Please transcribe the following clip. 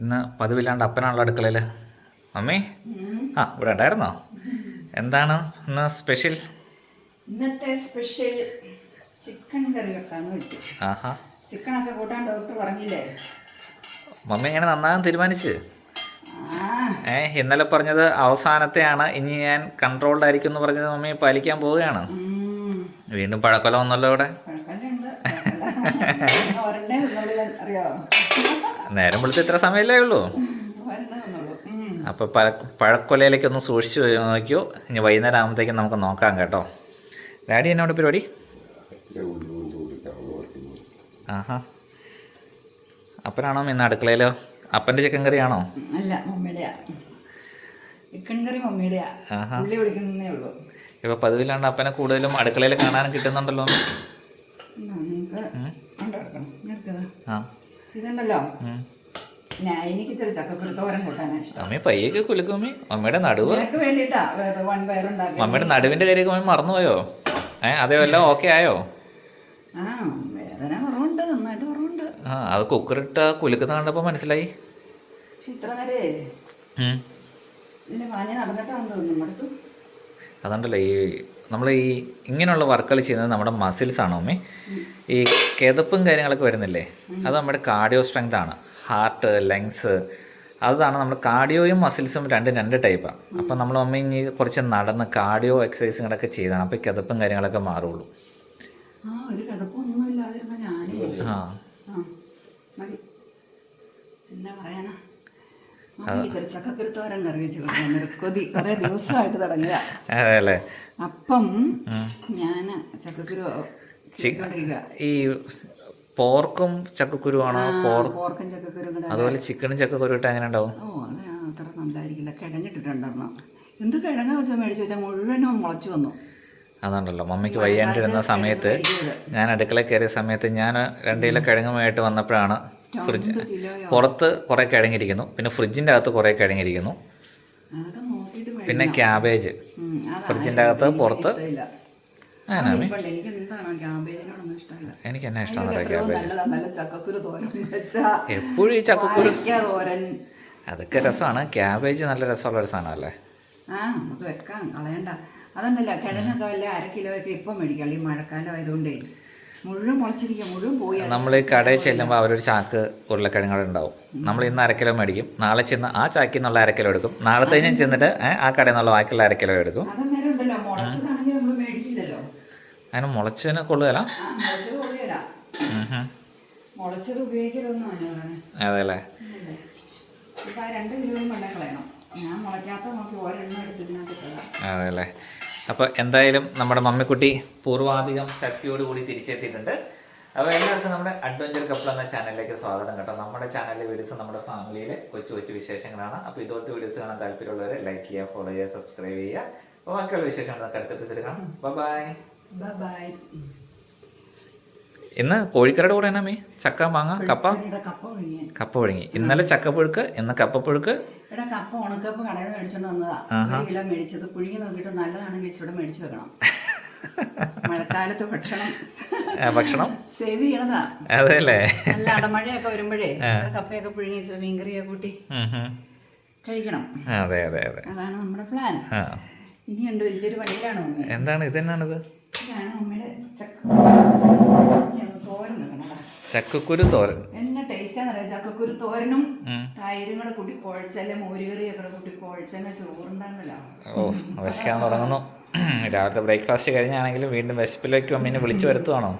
ഇന്ന് പതിവില്ലാണ്ട് അപ്പനാണല്ലോ അടുക്കളയിൽ മമ്മി ആ ഇവിടെ ഉണ്ടായിരുന്നോ? എന്താണ് ഇന്ന് സ്പെഷ്യൽ? ഇന്നത്തെ സ്പെഷ്യൽ ചിക്കൻ കറി വെക്കാന്ന് വെച്ചു. ആഹാ. ചിക്കനൊക്കെ കൂട്ടാൻ ഡോക്ടർ പറഞ്ഞില്ലേ? മമ്മി എങ്ങനെ നന്നാകാൻ തീരുമാനിച്ച്? ഏ ഇന്നലെ പറഞ്ഞത് അവസാനത്തെയാണ്. ഇനി ഞാൻ കൺട്രോൾഡ് ആയിരിക്കും എന്ന് പറഞ്ഞത് മമ്മി പാലിക്കാൻ പോവുകയാണ്. വീണ്ടും പഴക്കൊല വന്നല്ലോ ഇവിടെ. കുഴപ്പമില്ലുണ്ട്. നേരം വിളിച്ച് ഇത്ര സമയമല്ലേ ഉള്ളൂ. അപ്പൊ. അപ്പോൾ പഴ പഴക്കൊലയിലേക്ക് ഒന്ന് സൂക്ഷിച്ചു നോക്കിയോ ഇനി വൈകുന്നേരം ആകുമ്പോഴത്തേക്കും നമുക്ക് നോക്കാം കേട്ടോ. ഡാഡി എന്നോട് പരിപാടി? ആഹാ. അപ്പനാണോ ഇന്ന് അടുക്കളയിലോ? അപ്പന്റെ ചിക്കൻ കറിയാണോ? അല്ല ചിക്കൻ കറി മമ്മിയുടെയാ. ആഹാ. ഉള്ളി ഇപ്പോൾ പതിവില്ലാണ്ട് അപ്പനെ കൂടുതലും അടുക്കളയിൽ കാണാനും കിട്ടുന്നുണ്ടല്ലോ. ആ. ഇതുണ്ടല്ലോ. ഞാൻ എനിക്ക് ഇച്ചിരി ചക്കക്കുരു തോരൻ കൂട്ടാനാ ഇഷ്ടം. മമ്മി പയ്യൊക്കെ കുലുക്കും മമ്മി നടുവ്. നിനക്ക് മമ്മിയുടെ നടുവിന്റെ കാര്യമൊക്കെ മറന്നുപോയോ? ഏ അതേ വല്ല ഓക്കെ ആയോ? ആ വേദന കുറവുണ്ട് നന്നായിട്ട് കുറവുണ്ട്. ആ അത് കുക്കറിട്ട് കുലുക്കുന്ന കണ്ടപ്പോ മനസ്സിലായി. പക്ഷെ ഇത്ര നേരേ തോന്നുന്നു അതുകൊണ്ടല്ലേ ഈ നമ്മൾ ഈ ഇങ്ങനെയുള്ള വർക്കുകൾ ചെയ്യുന്നത് നമ്മുടെ മസിൽസ് ആണോ ഈ കിതപ്പും കാര്യങ്ങളൊക്കെ വരുന്നില്ലേ? അത് നമ്മുടെ കാർഡിയോ സ്ട്രെങ്ത് ആണ്. ഹാർട്ട് ലങ്സ് അതാണ് നമ്മൾ കാർഡിയോയും മസിൽസും രണ്ടും രണ്ട് ടൈപ്പാണ് അപ്പം നമ്മൾ അമ്മ ഇനി കുറച്ച് നടന്ന് കാർഡിയോ എക്സസൈസുകളൊക്കെ ചെയ്താണ്. അപ്പോൾ കിതപ്പും കാര്യങ്ങളൊക്കെ മാറുള്ളൂ. ആ എന്നാ പറയാനാ? കറി വെച്ച് കൊടുക്കാൻ കൊതി കുറേ ദിവസമായിട്ട് തുടങ്ങിയ അതെ അല്ലേ? അപ്പം ഞാൻ ചക്കക്കുരു ഈ പോർക്കും ചക്കക്കുരുവാണോ? ആണോ പോർക്കും ചക്കക്കുരു അതുപോലെ ചിക്കനും ചക്കക്കുരു ഇട്ട് അങ്ങനെ ഉണ്ടാവും? ഓ അത് അത്ര നല്ലതായിരിക്കില്ല കിഴങ്ങിട്ടിട്ടുണ്ടെന്നോ എന്ത് കിഴങ്ങ വെച്ചാൽ മേടിച്ചു വെച്ചാൽ മുഴുവനും മുളച്ചു വന്നു. അതുണ്ടല്ലോ മമ്മിക്ക് വയ്യാണ്ടിരുന്ന സമയത്ത് ഞാൻ അടുക്കള കയറിയ സമയത്ത് ഞാൻ രണ്ട് കിലോ കിഴങ്ങുമായിട്ട് വന്നപ്പോഴാണ് ഫ്രിഡ്ജ് പുറത്ത് കുറേ കിഴങ്ങിരിക്കുന്നു. പിന്നെ ഫ്രിഡ്ജിന്റെ അകത്ത് കുറേ കിഴങ്ങിരിക്കുന്നു. അതൊക്കെ. പിന്നെ ക്യാബേജ്. ഫ്രിഡ്ജിന്റെ ഫ്രിഡ്ജിന്റെ അകത്ത് പുറത്ത്. അങ്ങനെ എനിക്ക് എന്നാ ഇഷ്ടമാണ് ക്യാബേജ്. എപ്പോഴും ഈ ചക്കക്കുരു അതൊക്കെ രസമാണ്. ക്യാബേജ് നല്ല രസമുള്ള ഒരു സാധനമല്ലേ? ആ നമുക്ക് വെക്കാം കളയണ്ട. അതൊന്നുമില്ല കിഴങ്ങൊക്കെ വല്ല അര കിലോ ഒക്കെ ഇപ്പം മേടിക്കാം ഈ മഴക്കാലം ആയതുകൊണ്ടേ മുഴുവൻ മുളച്ചിരിക്കുക മുഴുവൻ പോയി അത്. നമ്മൾ കടയിൽ ചെല്ലുമ്പോൾ അവരൊരു ചാക്ക് ഉരുളക്കിഴങ്ങുണ്ടാവും നമ്മൾ ഇന്ന് അരക്കിലോ കിലോ മേടിക്കും. നാളെ ചെന്ന് ആ ചാക്കിൽ നിന്നുള്ള അരക്കിലോ കിലോ എടുക്കും. നാളത്തെ ഞാൻ ചെന്നിട്ട് ആ കടയിൽ നിന്നുള്ള ബാക്കിയുള്ള അരക്കിലോ കിലോ എടുക്കും. അങ്ങനെ മുളച്ചതിന് കൊള്ളുകയല്ല അതെല്ലേ? മുളച്ചത് അപ്പോൾ എന്തായാലും നമ്മുടെ മമ്മിക്കുട്ടി പൂർവാധികം ശക്തിയോടുകൂടി തിരിച്ചെത്തിയിട്ടുണ്ട്. അപ്പോൾ എല്ലാവർക്കും നമ്മുടെ അഡ്വഞ്ചർ കപ്പിൾ എന്ന ചാനലിലേക്ക് സ്വാഗതം കേട്ടോ. നമ്മുടെ ചാനലിലെ വീഡിയോസ് നമ്മുടെ ഫാമിലിയിലെ കൊച്ചു കൊച്ചു വിശേഷങ്ങളാണ്. അപ്പോൾ ഇതുപോലത്തെ വീഡിയോസ് കാണാൻ താല്പര്യമുള്ളവർ ലൈക്ക് ചെയ്യുക ഫോളോ ചെയ്യുക സബ്സ്ക്രൈബ് ചെയ്യുക. അപ്പോൾ ബാക്കിയുള്ള വിശേഷങ്ങൾ നമുക്ക് അടുത്ത എപ്പിസോഡ് കാണാം. Bye bye bye. ഇന്ന് കോഴിക്കറിയുടെ കൂടെ എന്നാ മീ? ചക്ക മാങ്ങ കപ്പ? കപ്പ പുഴുങ്ങി. ഇന്നലെ ചക്ക പുഴുക്ക് ഇന്ന് കപ്പ ഉണക്കപ്പ് കടയിൽ നിന്ന് മേടിച്ചോണ്ട് വന്നതാ. ഒരു കിലോ മേടിച്ചത്. പുഴുങ്ങി നോക്കിയിട്ട് നല്ലതാണെങ്കിൽ ഇച്ചിരി മേടിച്ചു വെക്കണം. മഴക്കാലത്ത് ഭക്ഷണം സേവ് ചെയ്യണതാ. അതല്ലേ നല്ല അടമഴയൊക്കെ വരുമ്പോഴേ കപ്പയൊക്കെ പുഴുങ്ങി വെച്ച് മീൻകറിയൊക്കെ കൂട്ടി. കഴിക്കണം. അതെ അതെ അതെ. അതാണ് നമ്മുടെ പ്ലാൻ ഇനിയുണ്ട് വലിയൊരു പണിയിലാണ് എന്താണ് ഇത് തന്നെയാണിത് ഇതാണ് അമ്മയുടെ ചക്ക. ചക്കക്കുരു തോരൻ. എന്നെ ടേസ്റ്റാന്ന് പറയാം ചക്കക്കുരു തോരനും. തൈരും കൂടെ കൂട്ടി കുഴച്ചല്ലേ? മോരുകറിയൊക്കെ കൂടെ കൂട്ടി കുഴച്ചല്ലേ? ചോറുണ്ടാകുന്നല്ലോ ഓ വിശക്കാൻ തുടങ്ങുന്നു. രാവിലത്തെ ബ്രേക്ക്ഫാസ്റ്റ് കഴിഞ്ഞാണെങ്കിലും വീണ്ടും വിശപ്പിലേക്ക് അമ്മീനെ വിളിച്ചു വരുത്തുവാണോ?